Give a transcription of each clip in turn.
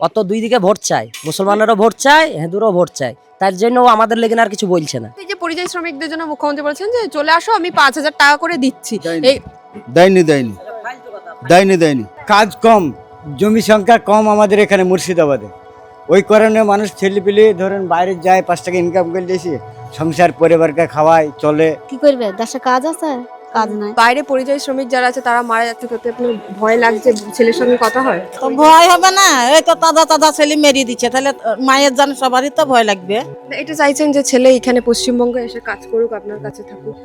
অত দুই দিকে ভোট চায় মুসলমানেরও ভোট চায় হিন্দুরও ভোট চায়। তার জন্য ও আমাদের লেগে আর কিছু বলছে না। এই যে পরিযায়ী শ্রমিকদের জন্য মুখ্যমন্ত্রী বলেছেন যে চলে আসো আমি পাঁচ হাজার টাকা করে দিচ্ছি। দেয়নি। দেয়নি দেয়নি। দেয়নি কাজ কম জমি সংখ্যা কম আমাদের এখানে মুর্শিদাবাদে। ওই কারণে মানুষ ছেলেপিলে ধরেন বাইরে যায় পাঁচ টাকা ইনকাম করে দিয়েছে সংসার পরিবারকে খাওয়ায় চলে। কি করবে? দেশে কাজ আছে? কাজ নাই। বাইরে পরিযায়ী শ্রমিক যারা আছে তারা মারা যাচ্ছে তাতে আপনার ভয় লাগছে ছেলের সঙ্গে কথা হয়? তো ভয় হবে না। এই তো তাজা তাজা ছেলে মেরিয়ে দিচ্ছে। তাহলে মায়ের জান সবারই তো ভয় লাগবে। এটা চাইছেন যে ছেলে এখানে পশ্চিমবঙ্গে এসে কাজ করুক আপনার কাছে থাকুক?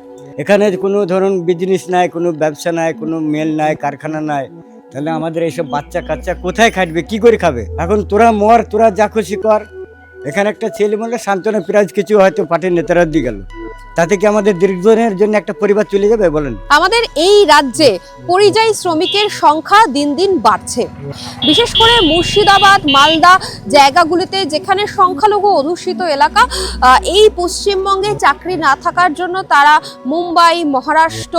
এখানে কোনো ধরুন বিজনেস নাই কোনো ব্যবসা নাই কোনো মেল নাই কারখানা নাই। তাহলে আমাদের এইসব বাচ্চা কাচ্চা কোথায় খাটবে? কি করে খাবে? এখন তোরা মর তোরা যা খুশি কর। এখানে একটা ছেলে বললে সান্ত্বনা প্রাইজ কিছু হয়তো পার্টির নেতারা দিয়ে গেল। তাতে কি আমাদের দীর্ঘদিনের জন্য একটা পরিবার চলে যাবে? বলেন। আমাদের এই রাজ্যে পরিযায়ী শ্রমিকের সংখ্যা দিন দিন বাড়ছে। বিশেষ করে মুর্শিদাবাদ, মালদা জায়গাগুলিতে যেখানে সংখ্যালঘু অধ্যুষিত এলাকা এই পশ্চিমবঙ্গে চাকরি না থাকার জন্য তারা মুম্বাই, মহারাষ্ট্র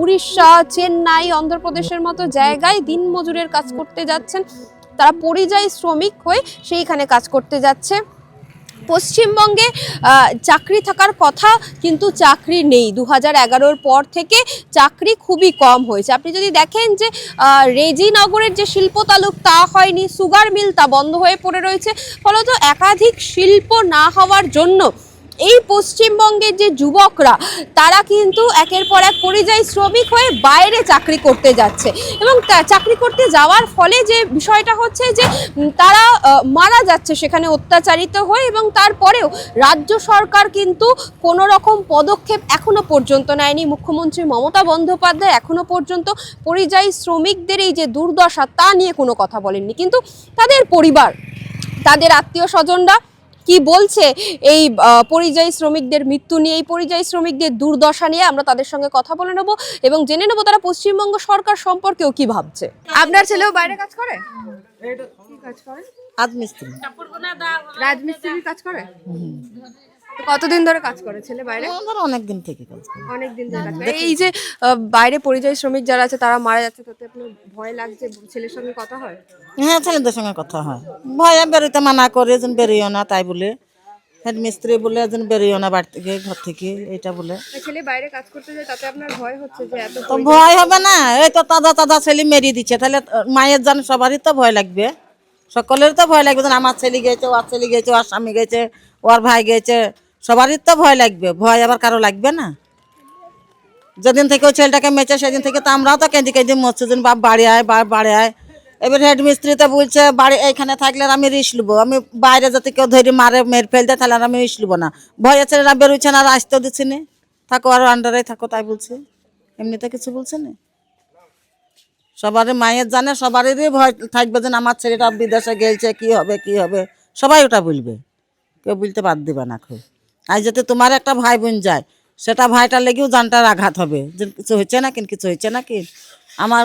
উড়িষ্যা, চেন্নাই, অন্ধ্রপ্রদেশের মতো জায়গায় দিনমজুরের কাজ করতে যাচ্ছেন। তারা পরিযায়ী শ্রমিক হয়ে সেইখানে কাজ করতে যাচ্ছে। পশ্চিমবঙ্গে চাকরি থাকার কথা কিন্তু চাকরি নেই। দু হাজার পর থেকে চাকরি খুবই কম হয়েছে। আপনি যদি দেখেন যে রেজিনগরের যে শিল্প তালুক তা হয়নি, সুগার মিল তা বন্ধ হয়ে পড়ে রয়েছে। ফলত একাধিক শিল্প না হওয়ার জন্য এই পশ্চিমবঙ্গের যে যুবকরা, তারা কিন্তু একের পর এক পরিযায়ী শ্রমিক হয়ে বাইরে চাকরি করতে যাচ্ছে। এবং চাকরি করতে যাওয়ার ফলে যে বিষয়টা হচ্ছে যে তারা মারা যাচ্ছে সেখানে অত্যাচারিত হয়ে এবং তারপরেও রাজ্য সরকার কিন্তু কোনো রকম পদক্ষেপ এখনও পর্যন্ত নেয়নি। মুখ্যমন্ত্রী মমতা বন্দ্যোপাধ্যায় এখনও পর্যন্ত পরিযায়ী শ্রমিকদের এই যে দুর্দশা, তা নিয়ে কোনো কথা বলেননি। কিন্তু তাদের পরিবার, তাদের আত্মীয় স্বজনরা কি বলছে? এই পরিযায়ী শ্রমিকদের মৃত্যু নিয়ে এই পরিযায়ী শ্রমিকদের দুর্দশা নিয়ে আমরা তাদের সঙ্গে কথা বলে নেব এবং জেনে নেব তারা পশ্চিমবঙ্গ সরকার সম্পর্কেও কি ভাবছে। আপনার ছেলেও বাইরে কাজ করে? কাজ করে? রাজমিস্ত্রি। কাজ করে? কতদিন ধরে কাজ করে ছেলে বাইরে? আমাদের অনেক দিন থেকে কাজ করে। অনেক দিন ধরে কাজ করে। এই যে আহ, বাইরে পরিযায়ী শ্রমিক যারা আছে তারা মারা যাচ্ছে তাতে আপনার ভয় লাগছে ছেলের সঙ্গে কথা হয়? হ্যাঁ ছেলেদের সঙ্গে কথা হয়। ভয়ে বেরোতে মানা করে যেন বেরিয়েও না তাই বলে। হেড মিস্ত্রি বলে যেন বেরিয়েও না বাড়ি থেকে ঘর থেকে এটা বলে। ছেলে বাইরে কাজ করতে যায় তাতে আপনার ভয় হচ্ছে যে এত তো ভয় হবে না। এই তো তাজা তাজা ছেলে মেরিয়ে দিচ্ছে। তাহলে মায়ের জান সবারই তো ভয় লাগবে। সকলের তো ভয় লাগবে যেন আমার ছেলে গেছে ওর ছেলে গেছে ওর স্বামী গেছে ওর ভাই গেছে। সবারই তো ভয় লাগবে ভয় আবার কারও লাগবে না। যেদিন থেকে ওই ছেলেটাকে মেচে সেদিন থেকে তো আমরাও তো কেঁদি কেঁদি মরছি যেন বাপ বাড়ি আয় বাপ বাড়ি আয়। এবার হেড মিস্ত্রি তো বলছে বাড়ি এইখানে থাকলে আমি রিস লুবো আমি বাইরে যাতে কেউ ধরে মারে মেরে ফেলতে তাহলে আর আমি রিস লুবো না। ভয়ে ছেলেরা বেরোচ্ছে না আসতেও দিচ্ছি না। থাকো আর আন্ডারে থাকো তাই বলছে। এমনিতে কিছু বলছে না। সবারই মায়ের জানে সবারই ভয় থাকবে যে না, আমার ছেলেটা বিদেশে গেলছে কি হবে কি হবে? সবাই ওটা বলবে। কেউ বলতে বাদ দিবে না খুব। আর যাতে তোমার একটা ভাই বোন যায় সেটা ভাইটার লেগেও জানটার আঘাত হবে। যে কিছু হচ্ছে না কিন কিছু হচ্ছে না কি আমার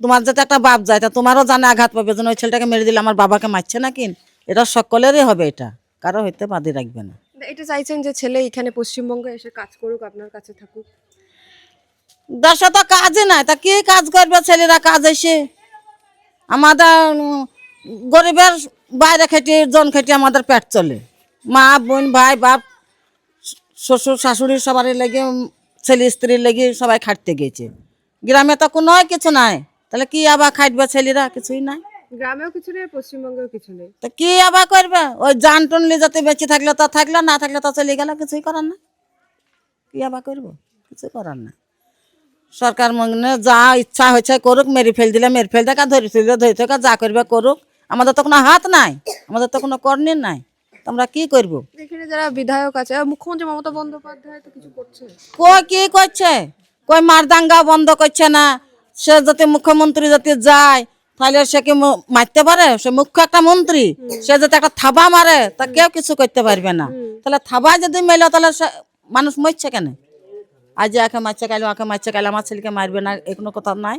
তোমার যাতে একটা বাপ যায় তা তোমারও জানে আঘাত পাবে যেন ওই ছেলেটাকে মেরে দিলে আমার বাবাকে মারছে না কিন এটা সকলেরই হবে এটা কারও হইতে বাদে রাখবে না। এটা চাইছেন যে ছেলে এখানে পশ্চিমবঙ্গে এসে কাজ করুক আপনার কাছে থাকুক? দেশে তো কাজই নাই তা কি কাজ করবে? ছেলেরা কাজ এসে আমাদের গরিবের বাইরে খেটে জন খেটে আমাদের পেট চলে। মা বোন ভাই বাপ শ্বশুর শাশুড়ি সবারই লেগে ছেলে স্ত্রীর লেগে সবাই খাটতে গেছে। গ্রামে তো কোনো কিছু নাই। তাহলে কি আবার খাটবে ছেলেরা? কিছুই নাই। গ্রামেও কিছু নেই পশ্চিমবঙ্গেও কিছু নেই। তা কি আবার করবে? ওই জান টনলি যাতে বেঁচে থাকলে তো থাকলে না থাকলে তো চলে গেল কিছুই করার না কি আবার করব? কিছু করার না সরকার মনে যা ইচ্ছা হয়েছে করুক মেরে ফেল দিলে মেরে ফেল দেখা ধরে ফেললে ধরে থাকা যা করবে করুক। আমাদের তো কোনো হাত নাই আমাদের তো কোনো কর্ণের নাই। আমরা কি করব? এখানে যারা বিধায়ক আছে মুখ্যমন্ত্রী মমতা বন্দ্যোপাধ্যায় তো কিছু করছে। কই কি করছে? কই মারদাঙ্গা বন্ধ করছে না? সে যাতে মুখ্যমন্ত্রী যাতে যায় তাহলে সে কি মারতে পারে? সে মুখ্য একটা মন্ত্রী সে যাতে একটা থাবা মারে তা কেউ কিছু করতে পারবে না। তাহলে থাবা যদি মেলে তাহলে সে- মানুষ মরছে কেন? আজ একে মারছে কাল ওকে মারছে কাল আমার ছেলেকে মারবে না এই কোনো কথা নাই।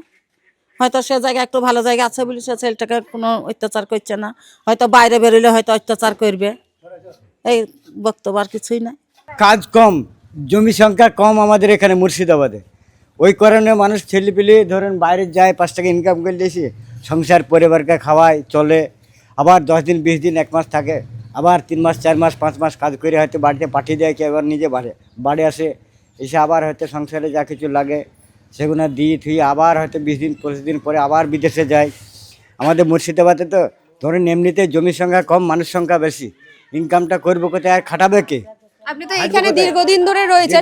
হয়তো সে জায়গায় একটু ভালো জায়গা আছে বলে সে ছেলেটাকে কোনো অত্যাচার করছে না। হয়তো বাইরে বেরোলে হয়তো অত্যাচার করবে। এই বক্তব্য আর কিছুই না কাজ কম, জমি সংখ্যা কম আমাদের এখানে মুর্শিদাবাদে। ওই কারণে মানুষ ছেলে ছেলেপিলে ধরেন বাইরে যায়, পাঁচ টাকা ইনকাম করে দিয়েছে, সংসার, পরিবারকে খাওয়ায়, চলে। আবার দশ দিন, বিশ দিন, এক মাস থাকে। আবার তিন মাস, চার মাস, পাঁচ মাস কাজ করে হয়তো বাড়িতে পাঠিয়ে দেয় কি আবার নিজে বাড়ি বাড়ি আসে। এসে আবার হয়তো সংসারে যা কিছু লাগে, সেগুলো দিয়ে থুয়ে আবার হয়তো বিশ দিন, পঁচিশ দিন পরে আবার বিদেশে যায়। আমাদের মুর্শিদাবাদে তো ধরেন এমনিতে জমির সংখ্যা কম, মানুষ সংখ্যা বেশি। ইনকামটা করব কোথায় আর খাটাবে কে? আপনি তো এখানে দীর্ঘদিন ধরে রয়েছেন।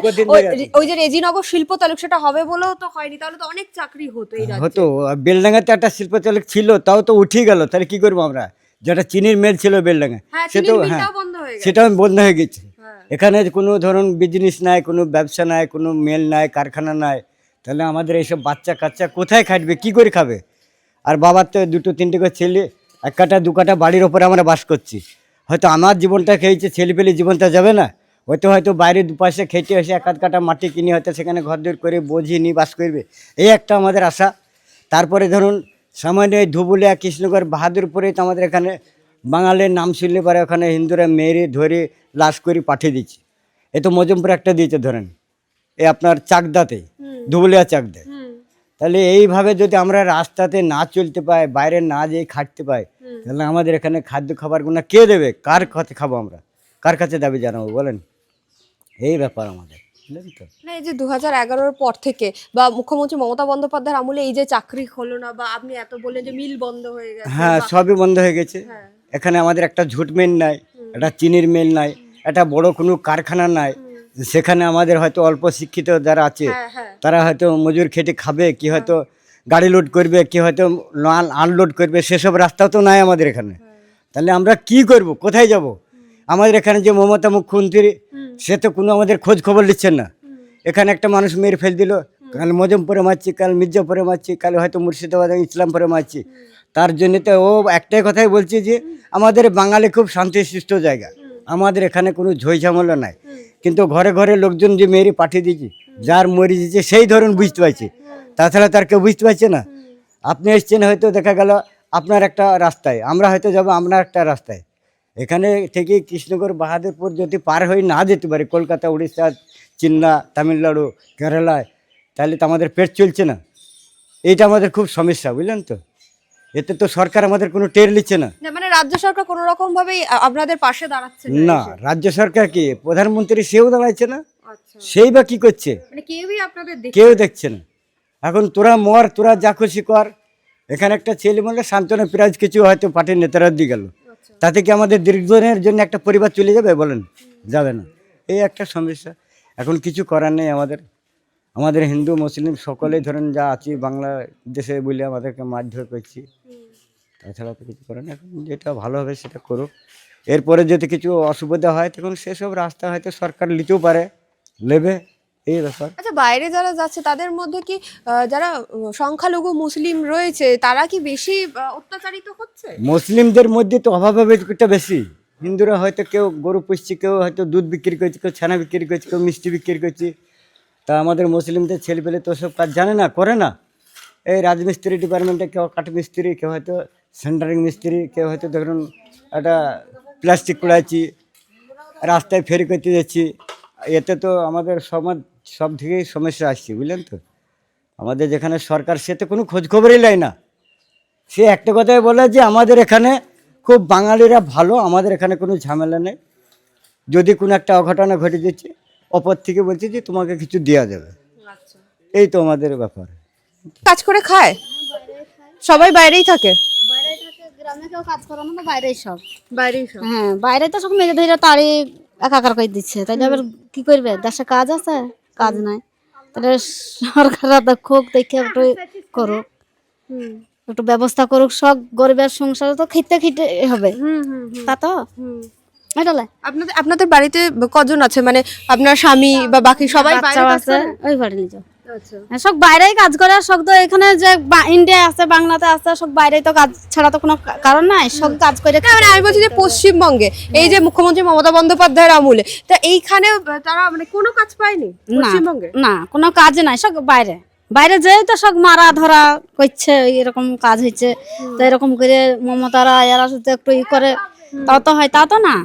ওই যে রেজিনগর শিল্প তালুক সেটা হবে বলেও তো হয়নি। তাহলে তো অনেক চাকরি হতো এই রাজ্যে। হতো। বেলডাঙ্গাতে একটা শিল্প চালক ছিল তাও তো উঠে গেল। তাহলে কি করব আমরা? যেটা চিনির মেল ছিল বেলডাঙ্গা হ্যাঁ সে তো হ্যাঁ মিলটাও বন্ধ হয়ে গেছে। সেটাও বন্ধ হয়ে গেছে। হ্যাঁ। এখানে কোনো ধরুন বিজনেস নাই কোনো ব্যবসা নাই কোনো মেল নাই কারখানা নাই। তাহলে আমাদের এইসব বাচ্চা কাচ্চা কোথায় খাটবে? কি করে খাবে? আর বাবার তো দুটো তিনটে করে ছেলে এক কাটা দু কাটা বাড়ির ওপরে আমরা বাস করছি। হয়তো আমার জীবনটা খেয়েছে ছেলে পেলে জীবনটা যাবে না। হয়তো হয়তো বাইরে দুপাশে খেটে এসে এক আধ কাটা মাটি কিনে হয়তো সেখানে ঘর দূর করে বোঝিয়ে নিয়ে বাস করবে। এই একটা আমাদের আশা। তারপরে ধরুন সামান্য এই ধুবুলিয়া কৃষ্ণগড় বাহাদুরপুরে তো আমাদের এখানে বাঙালির নাম শুনলে পরে ওখানে হিন্দুরা মেরে ধরে লাশ করে পাঠিয়ে দিচ্ছে। এ তো মজমপুর একটা দিয়েছে ধরেন। এ আপনার চাকদাতে ধুবুলিয়া চাকদায়। তাহলে এইভাবে যদি আমরা রাস্তাতে না চলতে পাই বাইরে না যেয়ে খাটতে পাই তাহলে আমাদের এখানে খাদ্য খাবারগুলো কে দেবে? কার কাছে খাব আমরা? কার কাছে দাবি জানাব বলেন? এই ব্যাপার আমাদের না এই যে দু হাজার পর থেকে বা মুখ্যমন্ত্রী মমতা বন্দ্যোপাধ্যায়ের আমলে এই যে চাকরি হলো না বা আপনি এত বললেন যে মিল বন্ধ হয়ে গেছে হ্যাঁ সবই বন্ধ হয়ে গেছে। হ্যাঁ। এখানে আমাদের একটা ঝুট মিল নাই একটা চিনির মিল নাই একটা বড় কোনো কারখানা নাই। সেখানে আমাদের হয়তো অল্প শিক্ষিত যারা আছে হ্যাঁ হ্যাঁ। তারা হয়তো মজুর খেটে খাবে কি হয়তো গাড়ি লোড করবে কি হয়তো মাল আনলোড করবে সেসব রাস্তাও তো নাই আমাদের এখানে। তাহলে আমরা কি করব? কোথায় যাব? আমাদের এখানে যে মমতা মুখ্যমন্ত্রী সে তো কোনো আমাদের খোঁজ খবর নিচ্ছেন না। এখানে একটা মানুষ মেরে ফেল দিল কাল মজমপুরে মারছি কাল মির্জাপুরে মারছি কাল হয়তো মুর্শিদাবাদ ইসলামপুরে মারছি। তার জন্য তো ও একটাই কথাই বলছে যে আমাদের বাঙালি খুব শান্তিশিষ্ট জায়গা। আমাদের এখানে কোনো ঝই ঝামেলা নাই। কিন্তু ঘরে ঘরে লোকজন যে মেরে পাঠিয়ে দিয়েছি যার মরে দিয়েছে সেই ধরুন বুঝতে পারছে। তাছাড়া তার কেউ বুঝতে পারছে না। আপনি এসছেন হয়তো দেখা গেল আপনার একটা রাস্তায়। আমরা হয়তো যাব আপনার একটা রাস্তায়। এখানে থেকে কৃষ্ণগড় বাহাদুরপুর যদি পার হয়ে না যেতে পারে কলকাতা উড়িষ্যা চিন্না তামিলনাড়ু কেরালায় তাহলে তো আমাদের পেট চলছে না। এইটা আমাদের খুব সমস্যা বুঝলেন তো? এতে তো সরকার আমাদের কোনো টের নিচ্ছে না। মানে রাজ্য সরকার কোনো রকম ভাবেই আ- আপনাদের পাশে দাঁড়াচ্ছে না রাজ্য সরকার কি? প্রধানমন্ত্রী সেও দাঁড়াচ্ছে না? আচ্ছা। সেই বা কি করছে? মানে কেউই আপনাদের কেউ দেখছে না। এখন তোরা মর তোরা যা খুশি কর। এখানে একটা ছেলে বললে সান্ত্বনা প্রাইজ কিছু হয়তো পার্টির নেতারা দিয়ে গেল। তাতে কি আমাদের দীর্ঘদিনের জন্য একটা পরিবার চলে যাবে বলেন? যাবে না। এই একটা সমস্যা। এখন কিছু করার নেই আমাদের। আমাদের হিন্দু মুসলিম সকলেই ধরেন যা আছি বাংলা দেশে বলে আমাদেরকে মারধর করছি। তাছাড়া তো কিছু করার নেই। এখন যেটা ভালো হবে সেটা করুক। এরপরে যদি কিছু অসুবিধা হয় তখন সেসব রাস্তা হয়তো সরকার নিতেও পারে নেবে। এই ব্যাপার। আচ্ছা বাইরে যারা যাচ্ছে তাদের মধ্যে কি যারা সংখ্যালঘু মুসলিম রয়েছে তারা কি বেশি অত্যাচারিত হচ্ছে? মুসলিমদের মধ্যে তো অভাব হবে একটা বেশি। হিন্দুরা হয়তো কেউ গরু পুষছে কেউ হয়তো দুধ বিক্রি করছে কেউ ছানা বিক্রি করছে কেউ মিষ্টি বিক্রি করছে। তা আমাদের মুসলিমদের ছেলেপেলে তো সব কাজ জানে না করে না। এই রাজমিস্ত্রি ডিপার্টমেন্টে কেউ কাঠ মিস্ত্রি কেউ হয়তো সেন্টারিং মিস্ত্রি কেউ হয়তো ধরুন একটা প্লাস্টিক কুড়াচ্ছি রাস্তায় ফেরি করতে যাচ্ছি। এতে তো আমাদের সমাজ সব দিকেই সমস্যা আসছে বুঝলেন তো? আমাদের যেখানে সরকার সে তো কোনো খোঁজখবরই নেয় না। সে একটা কথাই বলে যে আমাদের এখানে খুব বাঙালিরা ভালো আমাদের এখানে কোনো ঝামেলা নেই। যদি কোনো একটা অঘটনা ঘটে যাচ্ছে অপর থেকে বলছে যে তোমাকে কিছু দেওয়া যাবে। এই তো আমাদের ব্যাপার। কাজ করে খায়? সবাই বাইরেই থাকে? বাইরে থাকে গ্রামে কেউ কাজ করে না তো বাইরেই সব। বাইরেই সব। হ্যাঁ বাইরে তো সব মেরে ধরে তাড়ি একাকার করে দিচ্ছে। তাইলে আবার কি করবে? দেশে কাজ আছে? কাজ নাই। তাহলে সরকার দেখুক দেখে একটু করুক। একটু ব্যবস্থা করুক সব গরিবের সংসারে তো খেতে খেতে হবে। হুম হুম তা তো? আপনাদের আপনাদের বাড়িতে কজন আছে? মানে আপনার স্বামী বা বাকি সবাই আছে ওই বাড়ি নিজে সব বাইরেই কাজ করে সব তো এখানে যে বা- ইন্ডিয়া আছে বাংলাতে আছে সব বাইরেই তো কাজ ছাড়া তো কোনো কারণ নাই সব কাজ করে মানে আমি বলছি যে পশ্চিমবঙ্গে এই যে মুখ্যমন্ত্রী মমতা বন্দ্যোপাধ্যায়ের আমলে তা এইখানে তারা মানে কোনো কাজ পায়নি না পশ্চিমবঙ্গে? না কোনো কাজ নাই সব বাইরে। বাইরে যেই তো সব মারা ধরা করছে এরকম কাজ হচ্ছে তো এরকম করে মমতারা এরা শুধু একটু ই করে তাও তো হয় তা তো না।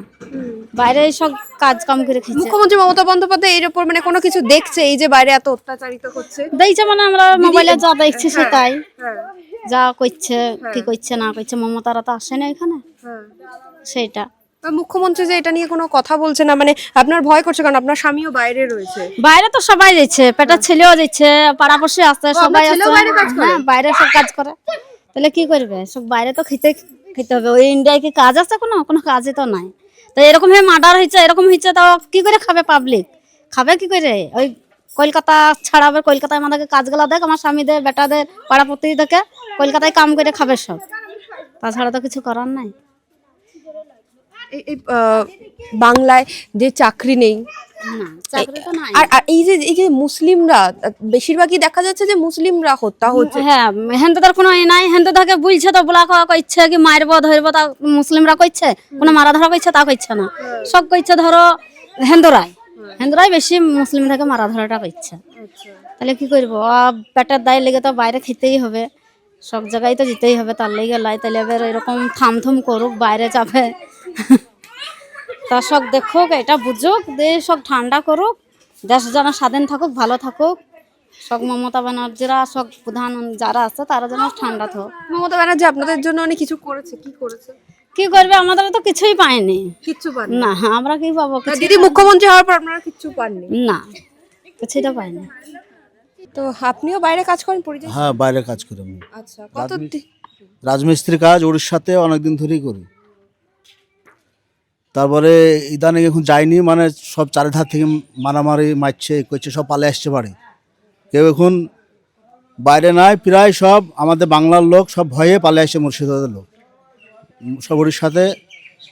বাইরে সব কাজ কাম করে খেয়েছে। মুখ্যমন্ত্রী মমতা বন্দ্যোপাধ্যায় এর উপর মানে কোনো কিছু দেখছে এই যে বাইরে এত অত্যাচারিত হচ্ছে? দেখছে মানে আমরা মোবাইলে যা দেখছি সেটাই। যা করছে কি করছে না করছে মমতারা তো আসে না এখানে। সেইটা বা মুখ্যমন্ত্রী যে এটা নিয়ে কোনো কথা বলছে না মানে আপনার ভয় করছে কারণ আপনার স্বামীও বাইরে রয়েছে। বাইরে তো সবাই যাচ্ছে পেটার ছেলেও যাচ্ছে পাড়াপড়শি আসছে সবাই আসছে বাইরে কাজ? হ্যাঁ সব কাজ করে। তাহলে কি করবে? সব বাইরে তো খেতে খেতে হবে। ওই ইন্ডিয়ায় কি কাজ আছে কোনো? কোনো কাজই তো নাই। তো এরকম হয়ে মার্ডার হয়েছে এরকম হয়েছে তাও কি করে খাবে পাবলিক খাবে কি করে? ওই কলকাতা ছাড়া কলকাতায় আমাদেরকে কাজগুলা দেখ, আমার স্বামীদের, বেটাদের পাড়াপতি দেখে কলকাতায় কাম করে খাবে সব। তাছাড়া তো কিছু করার নাই। এই- বাংলায় যে চাকরি নেই। আর আর এই যে এই যে মুসলিমরা বেশিরভাগই দেখা যাচ্ছে যে মুসলিমরা হত্যা হচ্ছে। হ্যাঁ হেনতে তার কোনো নাই হেনতে তাকে বুঝছে তো বলা খাওয়া করছে কি মারবো ধরবো তা মুসলিমরা কোনো মারা ধরা করছে তা করছে না। সব ধরো হিন্দুরাই হিন্দুরাই বেশি মুসলিম থেকে মারা ধরাটা করছে তাহলে কি করব? পেটের দায় লেগে তো বাইরে খেতেই হবে। সব জায়গায় তো যেতেই হবে তার লেগে লাই তাহলে এবার এরকম থাম থাম করুক বাইরে যাবে। তা সব দেখুক এটা বুঝুক দিয়ে সব ঠান্ডা করুক দেশ যেন স্বাধীন থাকুক ভালো থাকুক। সব মমতা ব্যানার্জিরা সব প্রধান যারা আছে তারা যেন ঠান্ডা থাকুক। মমতা ব্যানার্জি আপনাদের জন্য অনেক কিছু করেছে কি করেছে? কি করবে? আমাদের তো কিছুই পাইনি কিচ্ছু পান না আমরা কি পাবো? কিছু- দিদি মুখ্যমন্ত্রী হওয়ার পর আপনারা কিচ্ছু পাননি? না কিছুই তো পাইনি তো আপনিও বাইরে কাজ করেন পরিযায়ী? হ্যাঁ বাইরে কাজ করি আমি। আচ্ছা কত রাজমিস্ত্রি কাজ উড়িষ্যাতে অনেকদিন ধরেই করি। তারপরে ইদানিং এখন যায়নি মানে সব চারিধার থেকে মারামারি মারছে করছে সব পালে আসছে বাড়ি। কেউ এখন বাইরে নাই প্রায় সব আমাদের বাংলার লোক সব ভয়ে পালে আসছে মুর্শিদাবাদের লোক। উম, সব উড়িষ্যাতে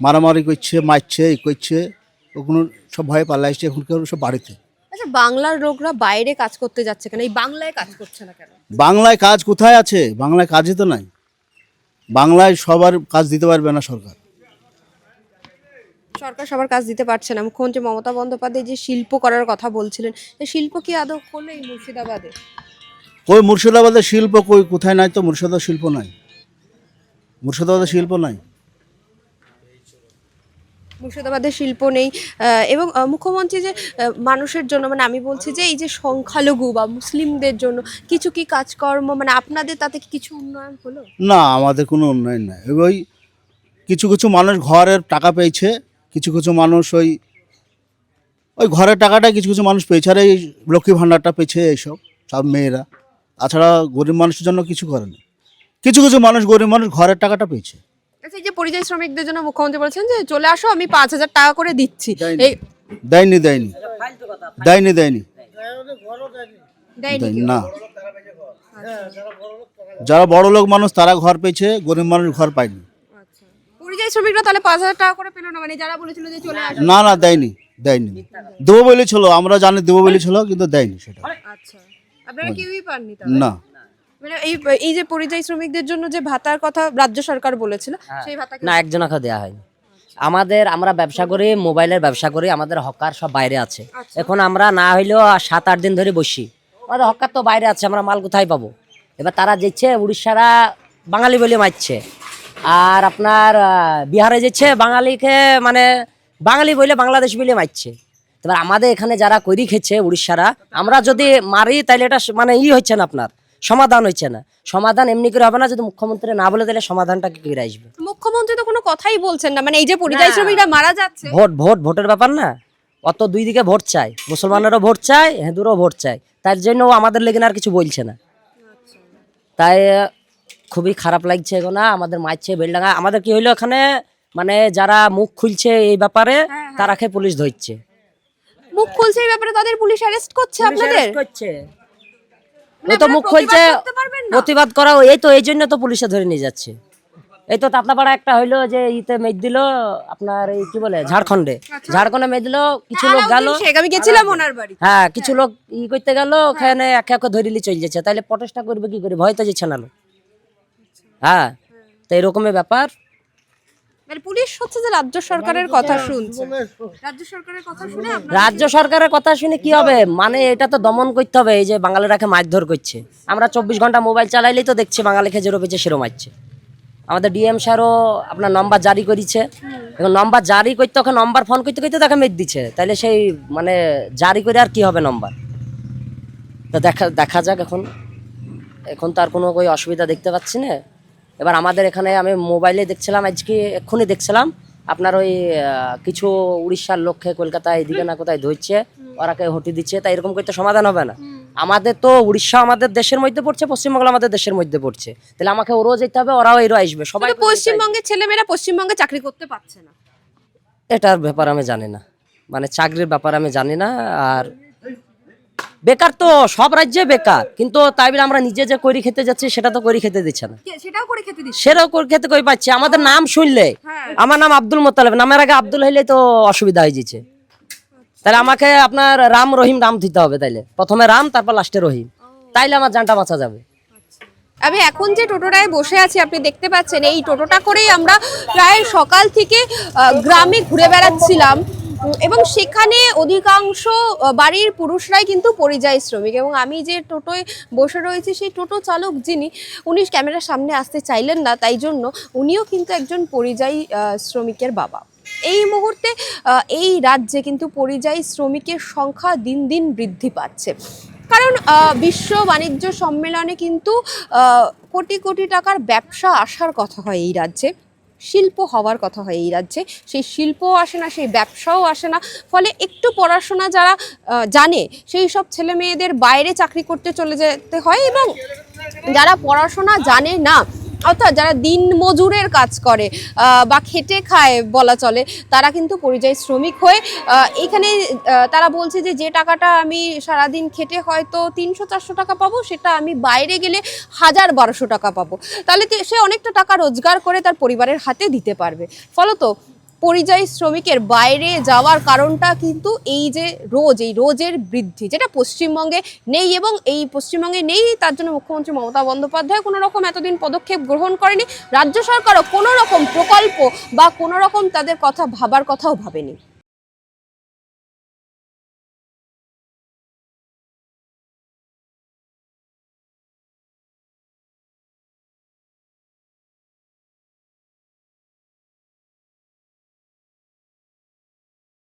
মারামারি করছে মারছে এই করছে ওখানে সব ভয়ে পালে আসছে এখন কেউ সব বাড়িতে। আচ্ছা বাংলার লোকরা বাইরে কাজ করতে যাচ্ছে কেন? এই বাংলায় কাজ করছে না কেন? বাংলায় কাজ কোথায় আছে? বাংলায় কাজই তো নাই। বাংলায় সবার কাজ দিতে পারবে না সরকার। সরকার সবার কাজ দিতে পারছে না। মুখ্যমন্ত্রী মমতা বন্দ্যোপাধ্যায় যে শিল্প করার কথা বলছিলেন এই শিল্প কি আদৌ হলো এই মুর্শিদাবাদে? কই মুর্শিদাবাদের শিল্প কই? কোথায় নাই তো মুর্শিদাবাদ শিল্প নাই? মুর্শিদাবাদের শিল্প নাই? মুর্শিদাবাদে শিল্প নেই। এবং মুখ্যমন্ত্রী যে মানুষের জন্য মানে আমি বলছি যে এই যে সংখ্যালঘু বা মুসলিমদের জন্য কিছু কি কাজকর্ম মানে আপনাদের তাতে কি কিছু উন্নয়ন হলো? না আমাদের কোনো উন্নয়ন নাই। ওই কিছু কিছু মানুষ ঘরের টাকা পেয়েছে কিছু কিছু মানুষ ওই ওই ঘরের টাকাটা কিছু কিছু মানুষ পেয়েছে আর এই লক্ষ্মী ভাণ্ডারটা পেয়েছে এইসব সব মেয়েরা। তাছাড়া গরিব মানুষের জন্য কিছু করেনি। কিছু কিছু মানুষ গরিব মানুষ ঘরের টাকাটা পেয়েছে। আচ্ছা এই যে পরিযায়ী শ্রমিকদের জন্য মুখ্যমন্ত্রী বলেছেন যে চলে আসো আমি পাঁচ হাজার টাকা করে দিচ্ছি। এই দেয়নি দেয়নি। দেয়নি দেয়নি। দেয়নি না। যারা বড় লোক মানুষ তারা ঘর পেয়েছে গরিব মানুষ ঘর পায়নি। শ্রমিকরা তাহলে পাঁচ হাজার টাকা করে পেল না? মানে যারা বলেছিল যে চলে আসো না না দেয়নি দেয়নি। দেবো বলেছিল আমরা জানি দেবো বলেছিল কিন্তু দেয়নি সেটা। আচ্ছা। আপনারা কেউই পাননি তাহলে? না। মানে এই এই যে পরিযায়ী শ্রমিকদের জন্য যে ভাতার কথা রাজ্য সরকার বলেছিল সেই ভাতা না একজনকে দেওয়া হয়নি। আমাদের আমরা ব্যবসা করি মোবাইলের ব্যবসা করি আমাদের হকার সব বাইরে আছে। এখন আমরা না হইলেও সাত আট দিন ধরে বসি। আমাদের হকার তো বাইরে আছে আমরা মাল কোথায় পাবো? এবার তারা যেচ্ছে উড়িষ্যারা বাঙালি বলে মারছে। আর আপনার বিহারে যেচ্ছে বাঙালিকে মানে বাঙালি বলে বাংলাদেশ বলে মারছে। এবার আমাদের এখানে যারা করি খেছে উড়িষ্যারা আমরা যদি মারি তাহলে এটা মানে ই হচ্ছে না আপনার সমাধান হচ্ছে না। সমাধান এমনি করে হবে না যদি মুখ্যমন্ত্রী না বলে তাহলে সমাধানটা কি করে আসবে? মুখ্যমন্ত্রী তো কোনো কথাই বলছেন না। মানে এই যে পরিযায়ী। শ্রমিকরা মারা যাচ্ছে। ভোট ভোট ভোটের ব্যাপার না। অত দুই দিকে ভোট চাই মুসলমানেরও ভোট চাই হিন্দুরও ভোট চাই তার জন্য আমাদের লেগে আর কিছু বলছে না। তাই খুবই খারাপ লাগছে এখন না? আমাদের মারছে বেলডাঙ্গা আমাদের কি হইল এখানে? মানে যারা মুখ খুলছে এই ব্যাপারে তারা খেয়ে পুলিশ ধরছে। মুখ খুলছে এই ব্যাপারে তাদের পুলিশ অ্যারেস্ট করছে আপনাদের? করছে। মানে ও তো মুখ খুলছে প্রতিবাদ করা এই তো এই জন্য তো পুলিশে ধরে নিয়ে যাচ্ছে। এই তো তাপনাপাড়া একটা হইল যে ইতে মেদ দিল আপনার এই কি বলে ঝাড়খণ্ডে। ঝাড়খণ্ডে মেদ দিল কিছু লোক গেল। আমি গেছিলাম ওনার বাড়ি হ্যাঁ কিছু লোক ই করতে গেল ওখানে একে একে ধরিলি চলে যাচ্ছে। তাহলে প্রটেস্টটা করবে কি করে? ভয় তো যাচ্ছে না হ্যাঁ তো এরকমের ব্যাপার। মানে পুলিশ হচ্ছে যে রাজ্য সরকারের কথা শুনছে। রাজ্য সরকারের কথা শুনে আপনারা রাজ্য সরকারের কথা শুনে কি হবে? মানে এটা তো দমন করতে হবে এই যে বাঙালিরাকে মারধর করছে। আমরা চব্বিশ ঘণ্টা মোবাইল চালাইলেই তো দেখছি বাঙালিকে যেরো পেয়েছে সেরো মারছে। আমাদের ডিএম স্যারও আপনার নম্বর জারি করেছে। এখন নম্বর জারি করতে ওকে নম্বর ফোন করতে করতে তাকে মেদ দিচ্ছে। তাহলে সেই মানে জারি করে আর কি হবে নম্বর তো দেখা দেখা যাক এখন। এখন তো আর কোনো ওই অসুবিধা দেখতে পাচ্ছি না। এবার আমাদের এখানে আমি মোবাইলে দেখছিলাম আজকে এক্ষুনি দেখছিলাম আপনার ওই কিছু উড়িষ্যার লক্ষ্যে কলকাতায় এদিকে না কোথায় ধরছে ওরা ওরাকে হটি দিচ্ছে তাই এরকম করতে সমাধান হবে না। আমাদের তো উড়িষ্যা আমাদের দেশের মধ্যে পড়ছে পশ্চিমবঙ্গ আমাদের দেশের মধ্যে পড়ছে। তাহলে আমাকে ওরও যেতে হবে ওরাও এরও আসবে সবাই পশ্চিমবঙ্গের ছেলেমেয়েরা পশ্চিমবঙ্গে চাকরি করতে পারছে না। এটার ব্যাপার আমি জানি না মানে চাকরির ব্যাপার আমি জানি না আর বেকার তো সব রাজ্যে বেকার। কিন্তু তাই বলে আমরা নিজে যে করি খেতে যাচ্ছি সেটা তো করি খেতে দিচ্ছে না। সেটাও করে খেতে দিচ্ছে? সেটাও করে খেতে কই পাচ্ছি? আমাদের নাম শুনলে হ্যাঁ। আমার নাম আব্দুল মোতালেব নামের আগে আব্দুল হইলে তো অসুবিধা হয়ে যাচ্ছে। তাহলে আমাকে আপনার রাম রহিম রাম দিতে হবে তাইলে। প্রথমে রাম তারপর লাস্টে রহিম। তাইলে আমার জানটা বাঁচা যাবে। আমি এখন যে টোটোটায় বসে আছি আপনি দেখতে পাচ্ছেন এই টোটোটা করেই আমরা প্রায় সকাল থেকে গ্রামে ঘুরে বেড়াচ্ছিলাম। এবং সেখানে অধিকাংশ বাড়ির পুরুষরাই কিন্তু পরিযায়ী শ্রমিক। এবং আমি যে টোটোয় বসে রয়েছি, সেই টোটো চালক যিনি, উনি ক্যামেরার সামনে আসতে চাইলেন না, তাই জন্য উনিও কিন্তু একজন পরিযায়ী শ্রমিকের বাবা। এই মুহূর্তে এই রাজ্যে কিন্তু পরিযায়ী শ্রমিকের সংখ্যা দিন দিন বৃদ্ধি পাচ্ছে। কারণ বিশ্ব বাণিজ্য সম্মেলনে কিন্তু কোটি কোটি টাকার ব্যবসা আসার কথা হয় এই রাজ্যে। শিল্প হওয়ার কথা হয় এই রাজ্যে। সেই শিল্পও আসে না, সেই ব্যবসাও আসে না। ফলে একটু পড়াশোনা যারা জানে, সেই সব ছেলে মেয়েদের বাইরে চাকরি করতে চলে যেতে হয় এবং যারা পড়াশোনা জানে না অর্থাৎ যারা দিন মজুরের কাজ করে বা খেটে খায় বলা চলে, তারা কিন্তু পরিযায়ী শ্রমিক হয়ে এখানে তারা বলছে যে যে টাকাটা আমি সারাদিন খেটে হয়তো তিনশো, চারশো টাকা পাবো, সেটা আমি বাইরে গেলে হাজার বারোশো টাকা পাবো। তাহলে সে অনেকটা টাকা রোজগার করে তার পরিবারের হাতে দিতে পারবে। ফলত পরিযায়ী শ্রমিকের বাইরে যাওয়ার কারণটা কিন্তু এই যে রোজ, এই রোজের বৃদ্ধি, যেটা পশ্চিমবঙ্গে নেই এবং এই পশ্চিমবঙ্গে নেই, তার জন্য মুখ্যমন্ত্রী মমতা বন্দ্যোপাধ্যায় কোনো রকম এতদিন পদক্ষেপ গ্রহণ করেনি। রাজ্য সরকারও কোনো রকম প্রকল্প বা কোনো রকম তাদের কথা ভাবার কথাও ভাবেনি।